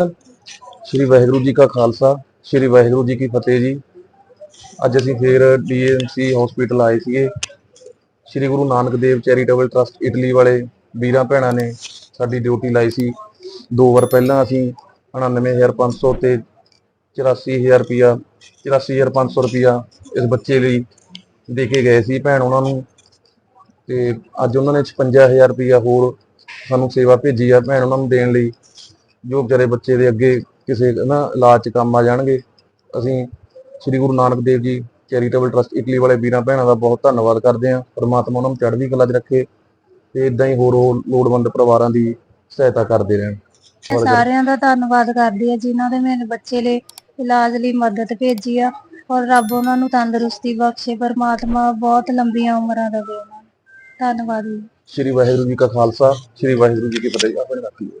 ਸ਼੍ਰੀ ਵਾਹਿਗੁਰੂ ਜੀ ਕਾ ਖਾਲਸਾ, ਸ਼੍ਰੀ ਵਾਹਿਗੁਰੂ ਜੀ ਕੀ ਫਤਿਹ ਜੀ। ਅੱਜ ਅਸੀਂ ਫੇਰ ਡੀਐਮਸੀ ਹਸਪੀਟਲ ਆਏ ਸੀਗੇ। Shri Guru Nanak Dev charitable trust Italy ਵਾਲੇ ਵੀਰਾਂ ਭੈਣਾਂ ਨੇ ਸਾਡੀ ਡਿਊਟੀ ਲਾਈ ਸੀ। ਦੋ ਵਾਰ ਪਹਿਲਾਂ ਅਸੀਂ 99500 ਤੇ 84000 ਰੁਪਿਆ 84500 ਰੁਪਿਆ ਇਸ ਬੱਚੇ ਲਈ ਦੇ ਕੇ ਗਏ ਸੀ ਭੈਣ ਉਹਨਾਂ ਨੂੰ। ਤੇ ਅੱਜ ਉਹਨਾਂ ਨੇ 56000 ਰੁਪਿਆ ਹੋਰ ਸਾਨੂੰ ਸੇਵਾ ਭੇਜੀ ਆ ਭੈਣ ਉਹਨਾਂ ਨੂੰ ਦੇਣ ਲਈ। ਜੋ ਵਿਚਾਰੇ ਬੱਚੇ ਦੇ ਅੱਗੇ ਕਿਸੇ ਨਾ ਇਲਾਜ 'ਚ ਕੰਮ ਆ ਜਾਣਗੇ ਅਸੀਂ ਸ੍ਰੀ Guru Nanak Dev ji charitable trust Italy ਵਾਲੇ ਵੀਰਾਂ ਭੈਣਾਂ ਦਾ ਬਹੁਤ ਧੰਨਵਾਦ ਕਰਦੇ ਹਾਂ। ਪਰਮਾਤਮਾ ਉਹਨਾਂ ਨੂੰ ਚੜ੍ਹਦੀ ਕਲਾ 'ਚ ਰੱਖੇ ਤੇ ਇਦਾਂ ਹੀ ਹੋਰ ਹੋਰ ਲੋੜਵੰਦ ਪਰਿਵਾਰਾਂ ਦੀ ਸਹਾਇਤਾ ਕਰਦੇ ਰਹਿਣ। ਸਾਰਿਆਂ ਦਾ ਧੰਨਵਾਦ ਕਰਦੀ ਆ ਜਿਨ੍ਹਾਂ ਨੇ ਮੇਰੇ ਬੱਚੇ ਲਈ ਇਲਾਜ ਲਈ ਮਦਦ ਭੇਜੀ ਆ ਔਰ ਰੱਬ ਉਹਨਾਂ ਨੂੰ ਤੰਦਰੁਸਤੀ ਬਖਸ਼ੇ। ਪਰਮਾਤਮਾ ਬਹੁਤ ਲੰਬੀਆਂ ਉਮਰਾਂ ਦੇਵੇ ਉਹਨਾਂ ਨੂੰ। ਧੰਨਵਾਦ ਜੀ। ਸ਼੍ਰੀ ਵਾਹਿਗੁਰੂ ਜੀ ਕਾ ਖਾਲਸਾ ਸ਼੍ਰੀ ਵਾਹਿਗੁਰੂ ਜੀ ਕੀ ਫਤਿਹ। ਆਪਣੇ ਰੱਖ ਲਈਏ